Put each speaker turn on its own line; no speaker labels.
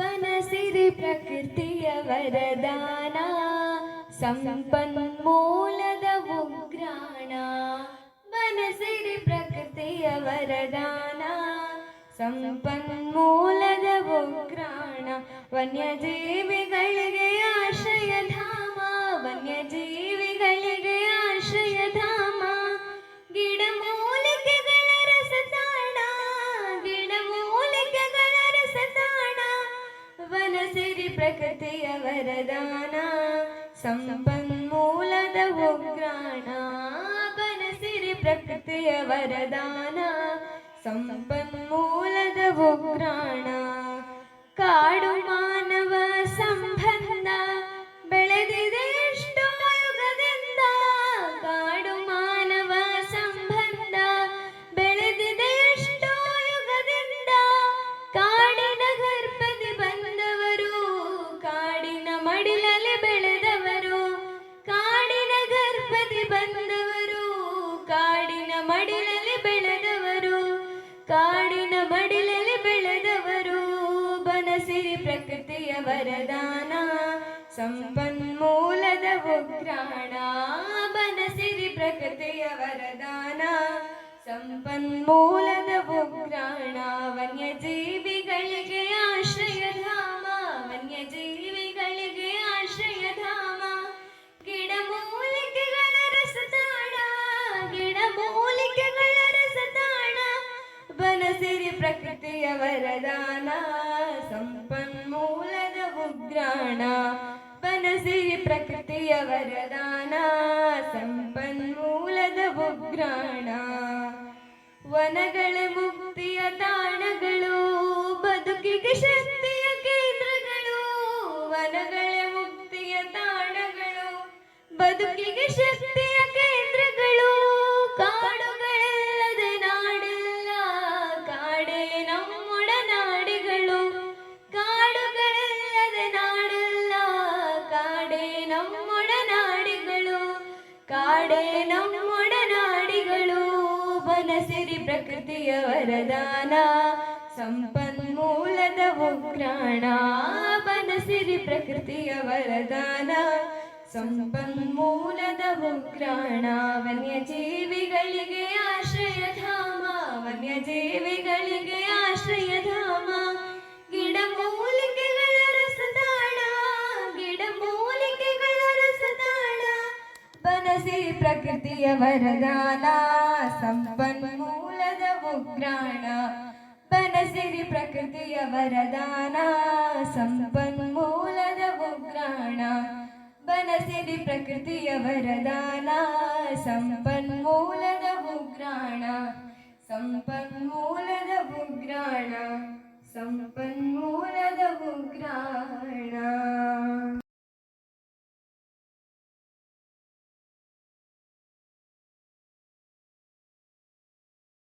ಬನಸಿರಿ ಪ್ರಕೃತಿಯ ವರದಾನ ಸಂಪನ್ಮೂಲದ ಉಗ್ರಾಣ ಬನಸಿರಿ ಪ್ರಕೃತಿಯ ವರದಾನ ಸಂಪನ್ಮೂಲದ ಉಗ್ರಾಣ ವನ್ಯಜೀವಿಗಳಿಗೆ ವರದಾನ ಸಂಪನ್ಮೂಲದ ಉಗ್ರಾಣ ಬನಸಿರಿ ಪ್ರಕೃತಿಯ ವರದಾನ ಸಂಪನ್ಮೂಲದ ಉಗ್ರಾಣ ವರದಾನ ಸಂಪನ್ಮೂಲದ ಉಗ್ರಾಣ, ಬನಸಿರಿ ಪ್ರಕೃತಿಯ ವರದಾನ, ಸಂಪನ್ಮೂಲದ ಉಗ್ರಾಣ, ವನ್ಯಜೀವಿಗಳಿಗೆ ಆಶ್ರಯಧಾಮ ವನ್ಯಜೀವಿಗಳಿಗೆ ಆಶ್ರಯಧಾಮ ಗಿಡಮೂಲಿಕೆಗಳ ರಸತಾಣ ಗಿಡಮೂಲಿಕೆಗಳ ರಸತಾಣ, ಬನಸಿರಿ ಪ್ರಕೃತಿಯ ವರದಾನ. ಉಗ್ರಾಣ ಬನಸಿರಿ ಪ್ರಕೃತಿಯ ವರದಾನ, ಸಂಪನ್ಮೂಲದ ಉಗ್ರಾಣ. ವನಗಳ ಮುಕ್ತಿಯ ತಾಣಗಳು, ಬದುಕಿಗೆ ಶಕ್ತಿಯ ಕೇಂದ್ರಗಳು. ವನಗಳ ಮುಕ್ತಿಯ ತಾಣಗಳು, ಬದುಕಿಗೆ ಶಕ್ತಿಯ ಕಾಡೇ ನಮ್ಮೊಡನಾಡಿಗಳು ಬನಸಿರಿ ಪ್ರಕೃತಿಯ ವರದಾನ. ಸಂಪನ್ಮೂಲದ ಉಗ್ರಾಣ, ಬನಸಿರಿ ಪ್ರಕೃತಿಯ ವರದಾನ. ಸಂಪನ್ಮೂಲದ ಉಗ್ರಾಣ, ವನ್ಯಜೀವಿಗಳಿಗೆ ಆಶ್ರಯಧಾಮ ವನ್ಯಜೀವಿಗಳಿಗೆ ಆಶ್ರಯಧಾಮ. ಬನಸಿ ಪ್ರಕೃತಿಯ ವರದಾನ ಸಂಪನ್ಮೂಲದ ಉಗ್ರಾಣ ಬನಸಿರಿ ಪ್ರಕೃತಿಯ ವರದಾನ ಸಂಪನ್ಮೂಲದ ಉಗ್ರಾಣ ಬನಸಿರಿ ಪ್ರಕೃತಿಯ ವರದಾನ ಸಂಪನ್ಮೂಲದ ಉಗ್ರಾಣ ಸಂಪನ್